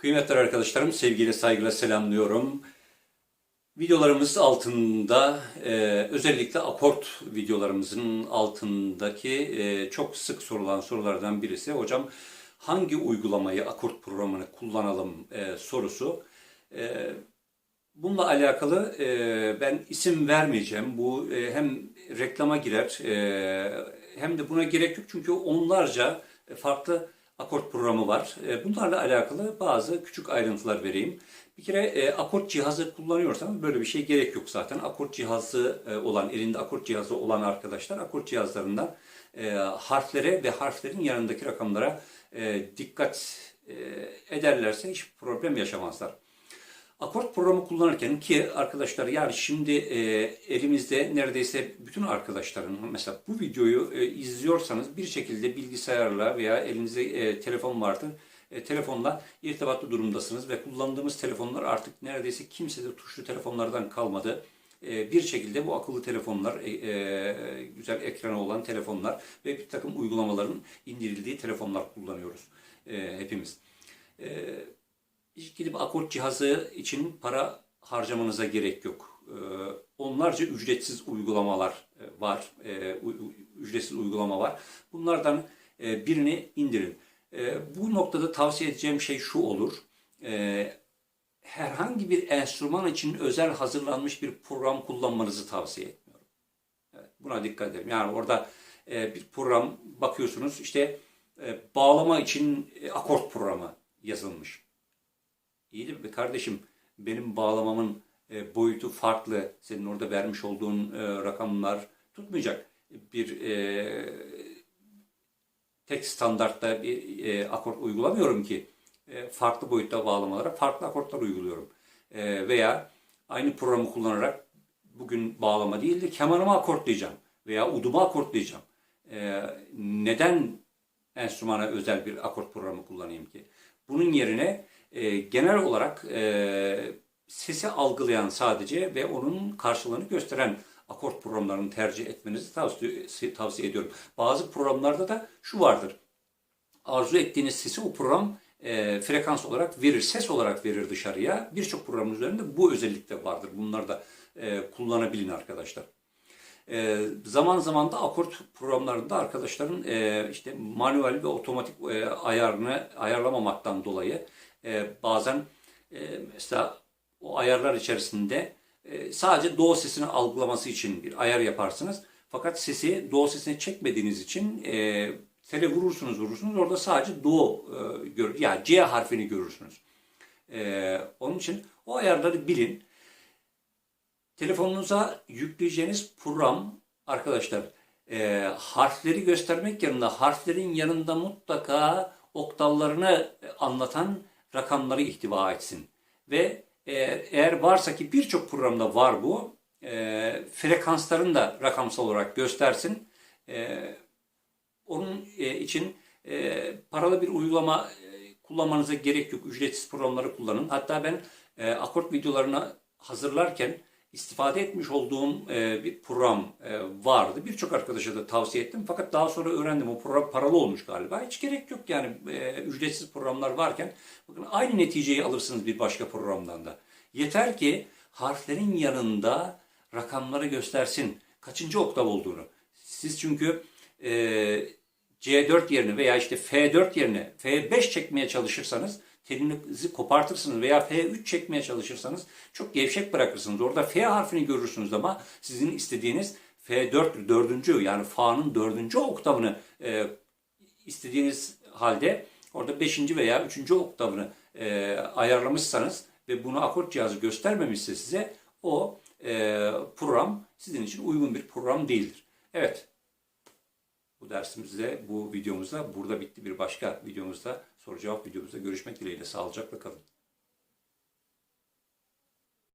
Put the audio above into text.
Kıymetli arkadaşlarım, sevgiyle saygıyla selamlıyorum. Videolarımız altında, e, özellikle akort videolarımızın altındaki e, çok sık sorulan sorulardan birisi, hocam hangi uygulamayı, akort programını kullanalım e, sorusu. E, bununla alakalı e, ben isim vermeyeceğim. Bu e, hem reklama girer e, hem de buna gerek yok çünkü onlarca farklı akort programı var. E, Bunlarla alakalı bazı küçük ayrıntılar vereyim. Bir kere e, akort cihazı kullanıyorsanız böyle bir şey gerek yok zaten. Akort cihazı e, olan, elinde akort cihazı olan arkadaşlar akort cihazlarından e, harflere ve harflerin yanındaki rakamlara dikkat ederlerse hiç problem yaşamazlar. Akort programı kullanırken ki arkadaşlar yani şimdi e, elimizde neredeyse bütün arkadaşların mesela bu videoyu e, izliyorsanız bir şekilde bilgisayarla veya elinizde e, telefon vardır. E, telefonla irtibatlı durumdasınız ve kullandığımız telefonlar artık neredeyse kimse de tuşlu telefonlardan kalmadı. E, bir şekilde bu akıllı telefonlar, e, e, güzel ekranı olan telefonlar ve bir takım uygulamaların indirildiği telefonlar kullanıyoruz hepimiz. Gidip akort cihazı için para harcamanıza gerek yok. Ee, Onlarca ücretsiz uygulamalar e, var. Ee, Ücretsiz uygulama var. Bunlardan e, birini indirin. Ee, Bu noktada tavsiye edeceğim şey şu olur. Herhangi bir enstrüman için özel hazırlanmış bir program kullanmanızı tavsiye etmiyorum. Buna dikkat edin. Yani orada e, bir program bakıyorsunuz işte bağlama için akort programı yazılmış. İyi de kardeşim benim bağlamamın e, boyutu farklı. Senin orada vermiş olduğun e, rakamlar tutmayacak. Bir e, tek standartta bir e, akort uygulamıyorum ki. E, farklı boyutta bağlamalara farklı akortlar uyguluyorum. E, veya aynı programı kullanarak bugün bağlama değil de kemanımı akortlayacağım veya udumu akortlayacağım. E, neden enstrümana özel bir akort programı kullanayım ki? Bunun yerine e, genel olarak e, sesi algılayan sadece ve onun karşılığını gösteren akort programlarını tercih etmenizi tavsiye, tavsiye ediyorum. Bazı programlarda da şu vardır. Arzu ettiğiniz sesi o program e, frekans olarak verir, ses olarak verir dışarıya. Birçok programın üzerinde bu özellik de vardır. Bunları da e, kullanabilin arkadaşlar. E, zaman zaman da akort programlarında arkadaşların e, işte manuel ve otomatik e, ayarını ayarlamamaktan dolayı e, bazen e, mesela o ayarlar içerisinde e, sadece do sesini algılaması için bir ayar yaparsınız. Fakat sesi do sesine çekmediğiniz için e, tele vurursunuz vurursunuz orada sadece do e, gör, yani C harfini görürsünüz. E, onun için o ayarları bilin. Telefonunuza yükleyeceğiniz program arkadaşlar e, harfleri göstermek yanında harflerin yanında mutlaka oktavlarını anlatan rakamları ihtiva etsin. Ve e, eğer varsa ki birçok programda var bu e, frekanslarını da rakamsal olarak göstersin. E, onun e, için e, paralı bir uygulama e, kullanmanıza gerek yok. Ücretsiz programları kullanın. Hatta ben e, akort videolarını hazırlarken istifade etmiş olduğum e, bir program e, vardı. Birçok arkadaşa da tavsiye ettim. Fakat daha sonra öğrendim o program paralı olmuş galiba. Hiç gerek yok yani e, ücretsiz programlar varken. Bakın aynı neticeyi alırsınız bir başka programdan da. Yeter ki harflerin yanında rakamları göstersin. Kaçıncı oktav olduğunu. Siz çünkü e, C4 yerine veya işte F4 yerine F5 çekmeye çalışırsanız telinizi kopartırsınız veya F3 çekmeye çalışırsanız çok gevşek bırakırsınız. Orada F harfini görürsünüz ama sizin istediğiniz F4 dördüncü yani Fa'nın dördüncü oktavını e, istediğiniz halde orada beşinci veya üçüncü oktavını e, ayarlamışsanız ve bunu akort cihazı göstermemişse size o e, program sizin için uygun bir program değildir. Evet. Bu dersimizde, bu videomuzda burada bitti. Bir başka videomuzda, soru cevap videomuzda görüşmek dileğiyle. Sağlıcakla kalın.